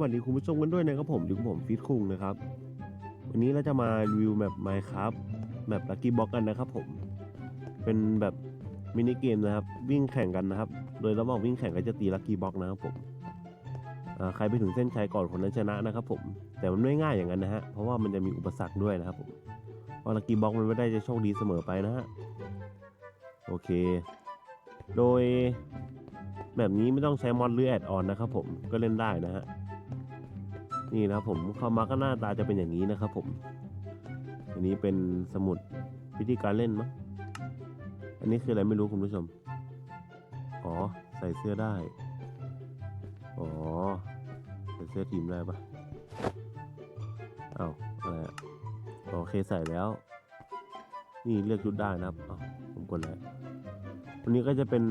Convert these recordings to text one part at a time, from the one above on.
วัสดีคุณผู้ชมกันด้วยนะครับผมอยู่กับผมฟิตคุงนะครับ วันนี้เราจะมารีวิวแมป Minecraft แมปลักกี้บ็อกกันนะครับผม เป็นแบบมินิเกมนะครับ วิ่งแข่งกันนะครับ โดยระหว่างวิ่งแข่งก็จะตีลักกี้บ็อกนะครับผมใครไปถึงเส้นชัยก่อนคนนั้นชนะนะครับผม แต่มันไม่ง่ายอย่างนั้นนะฮะ เพราะว่ามันจะมีอุปสรรคด้วยนะครับผมเพราะลักกี้บ็อกมันไม่ได้จะโชคดีเสมอไปนะฮะ โอเค โดยแบบนี้ไม่ต้องใช้มอดหรือแอดออนนะครับผมก็เล่นได้นะฮะ นี่นะครับผมเข้ามาก็หน้าตาจะเป็นอย่างนี้นะครับผม อันนี้เป็นสมุดวิธีการเล่นมั้งอันนี้คืออะไรไม่รู้คุณผู้ชม อ๋อใส่เสื้อได้ อ๋อใส่เสื้อทีมได้ปะอ้าวอะไรอ๋อโอเคใส่แล้ว นี่เลือกชุดได้นะครับอ้าวผมกดแล้ววันนี้ก็จะเป็น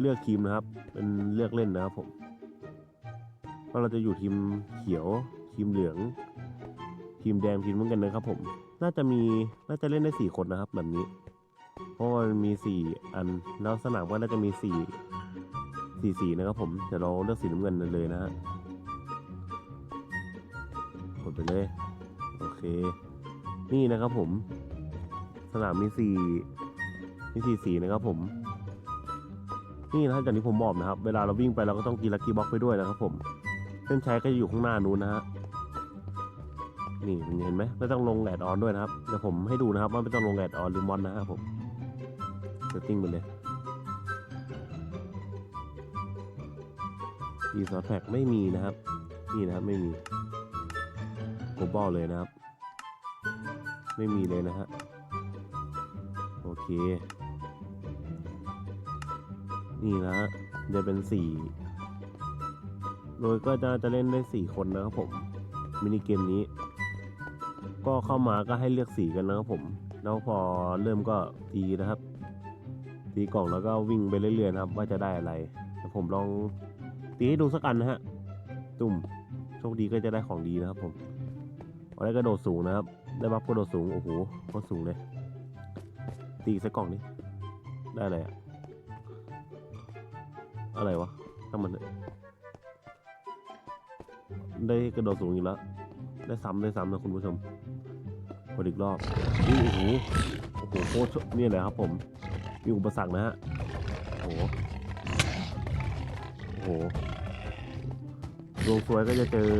เลือกทีมนะครับ เป็นเลือกเล่นนะครับผม เราจะอยู่ทีมเขียว ทีมเหลือง ทีมแดงทีมน้ำเงินนะครับผม น่าจะมีน่าจะเล่นได้สี่คนนะครับแบบนี้ เพราะมันมีสี่อันแล้วสนามก็น่าจะมีสี่สี่สีนะครับผมเดี๋ยวเราเลือกสีน้ำเงินเลยนะฮะกดไปเลย โอเค นี่นะครับผม สนามมีสี่มีสีสีนะครับผมนี่นะจากนี้ผมบอกนะครับ เวลาเราวิ่งไปเราก็ต้องกินลักกี้บ็อกไปด้วยนะครับผม เส้นชัยก็จะอยู่ข้างหน้านู้นนะฮะนี่เห็นไหมไม่ต้องลงแอดออนด้วยนะครับเดี๋ยวผมให้ดูนะครับว่าไม่ต้องลงแอดออนหรือมอนนะครับผมเซตติ้งไปเลยดีซอแพ็กไม่มีนะครับ นี่นะครับไม่มีโกบอลเลยนะครับ ไม่มีเลยนะฮะโอเค นี่นะฮะจะเป็นสี โดยก็จะจะเล่นได้สี่คนนะครับผม มินิเกมนี้ ก็เข้ามาก็ให้เลือกสีกันนะครับผม แล้วพอเริ่มก็ตีนะครับ ตีกล่องแล้วก็วิ่งไปเรื่อยๆนะครับ ว่าจะได้อะไรแต่ผมลองตีให้ดูสักอันนะฮะ ตุ่ม โชคดีก็จะได้ของดีนะครับผมเอาได้กระโดดสูงนะครับ ได้บัฟกระโดดสูง โอ้โหโคตรสูงเลย ตีสักกล่องนี้ได้อะไรอะอะไรวะถ้ามัน ได้กระโดดสูงอีกแล้ว ได้ซ้ำได้ซ้ำนะคุณผู้ชมกดอีกรอบนี่โอ้โหโอ้โหโคตรนี่เลยครับผมมีอุปสรรคนะฮะโอ้โหโอ้โหดวงสวยก็จะเจอ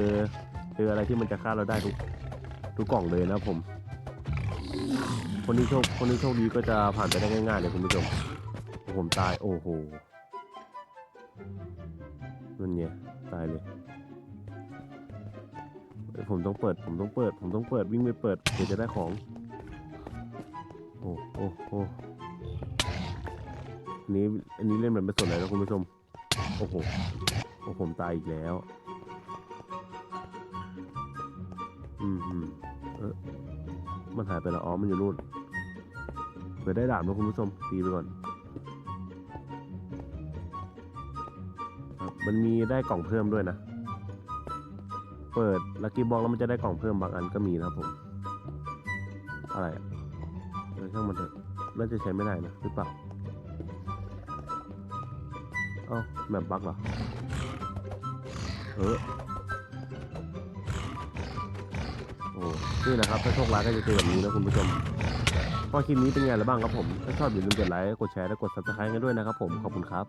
เจออะไรที่มันจะฆ่าเราได้ทุกทุกกล่องเลยนะครับผม คนที่โชคคนที่โชคดีก็จะผ่านไปได้ง่ายๆเลยคุณผู้ชมผมตายโอ้โหนั่นไงตายเลย เอ้ยผมต้องเปิด ผมต้องเปิด ผมต้องเปิดวิ่งไปเปิดเดี๋ยวจะได้ของ โอ้โอ้โอ้อันนี้อันนี้เล่นแบบไม่สนเลยนะคุณผู้ชม โอ้โห โอ้ผมตายอีกแล้ว อืมอืมเออมันหายไปแล้วอ๋อมันอยู่นู่นเปิดได้ดาบนะคุณผู้ชมตีไปก่อนมันมีได้กล่องเพิ่มด้วยนะ เปิดลักกี้บ็อกแล้วมันจะได้กล่องเพิ่มบางอันก็มีนะครับผม อะไรเออช่างมันเถอะน่าจะใช้ไม่ได้นะหรือเปล่าเอ้าแบบบั๊กเหรอเออโอ้นี่นะครับถ้าโชคร้ายก็จะเจอแบบนี้นะคุณผู้ชมพอคลิปนี้เป็นไงแล้วบ้างครับผม ถ้าชอบอย่าลืมกดไลค์กดแชร์และกด subscribe กันด้วยนะครับผมขอบคุณครับ